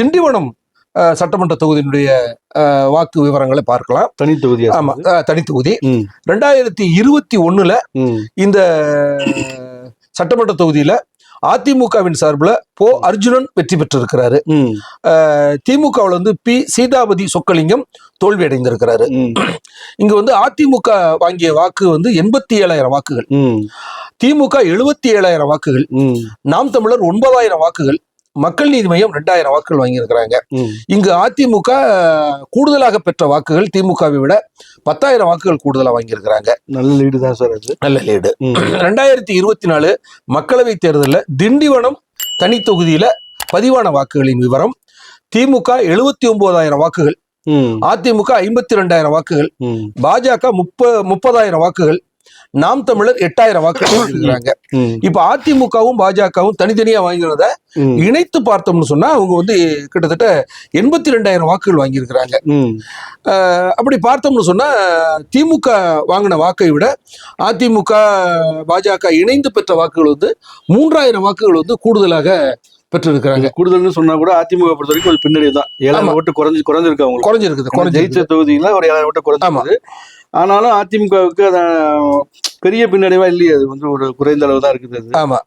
திண்டிவனம் சட்டமன்ற தொகுதியினுடைய வாக்கு விவரங்களை பார்க்கலாம். தனி தொகுதியா ஆமா தனி தொகுதி. ரெண்டாயிரத்தி இருபத்தி ஒண்ணுல இந்த சட்டமன்ற தொகுதியில அதிமுகவின் சார்பில் போ அர்ஜுனன் வெற்றி பெற்றிருக்கிறாரு. திமுகவில் வந்து பி சீதாபதி சொக்கலிங்கம் தோல்வி அடைந்திருக்கிறாரு. இங்க வந்து அதிமுக வாங்கிய வாக்கு வந்து எண்பத்தி ஏழாயிரம் வாக்குகள். திமுக எழுபத்தி ஏழாயிரம் வாக்குகள். நாம் தமிழர் ஒன்பதாயிரம் வாக்குகள். மக்கள் நீதி மையம் ரெண்டாயிரம் வாக்குகள் வாங்கியிருக்கிறாங்க. இங்கு அதிமுக கூடுதலாக பெற்ற வாக்குகள் திமுகவை விட பத்தாயிரம் வாக்குகள் கூடுதலாக வாங்கியிருக்கிறாங்க. நல்ல லீடு தான் சார் அது. நல்ல லீடு ரெண்டாயிரத்தி இருபத்தி நாலு மக்களவை தேர்தலில் திண்டிவனம் தனி தொகுதியில பதிவான வாக்குகளின் விவரம். திமுக எழுபத்தி ஒன்பதாயிரம் வாக்குகள். அதிமுக ஐம்பத்தி ரெண்டாயிரம் வாக்குகள். பாஜக முப்ப முப்பதாயிரம் வாக்குகள். நாம் தமிழர் எட்டாயிரம் வாக்குகள் வாங்கியிருக்கிறாங்க இப்ப அதிமுகவும் பாஜகவும் தனித்தனியா வாங்கிறத இணைத்து பார்த்தோம்னு சொன்னா அவங்க வந்து கிட்டத்தட்ட எண்பத்தி ரெண்டாயிரம் வாக்குகள் வாங்கியிருக்கிறாங்க. அப்படி பார்த்தோம்னு சொன்னா திமுக வாங்கின வாக்கை விட அதிமுக பாஜக இணைந்து பெற்ற வாக்குகள் வந்து மூன்றாயிரம் வாக்குகள் வந்து கூடுதலாக பெற்றிருக்கிறாங்க. கூடுதல்னு சொன்னா கூட அதிமுக பொறுத்த வரைக்கும் ஒரு பின்னடைவு தான். ஏழாயிரம். ஓட்டு குறைஞ்சு குறைஞ்சிருக்கு அவங்க குறைஞ்சிருக்குது ஜெயிச்ச தொகுதியில ஒரு ஏழாயிரம் ஓட்டு குறைஞ்சிருக்கு ஆனாலும் அதிமுகவுக்கு அத பெரிய பின்னடைவா இல்லையே அது வந்து ஒரு குறைந்த அளவு தான் இருக்குது ஆமா.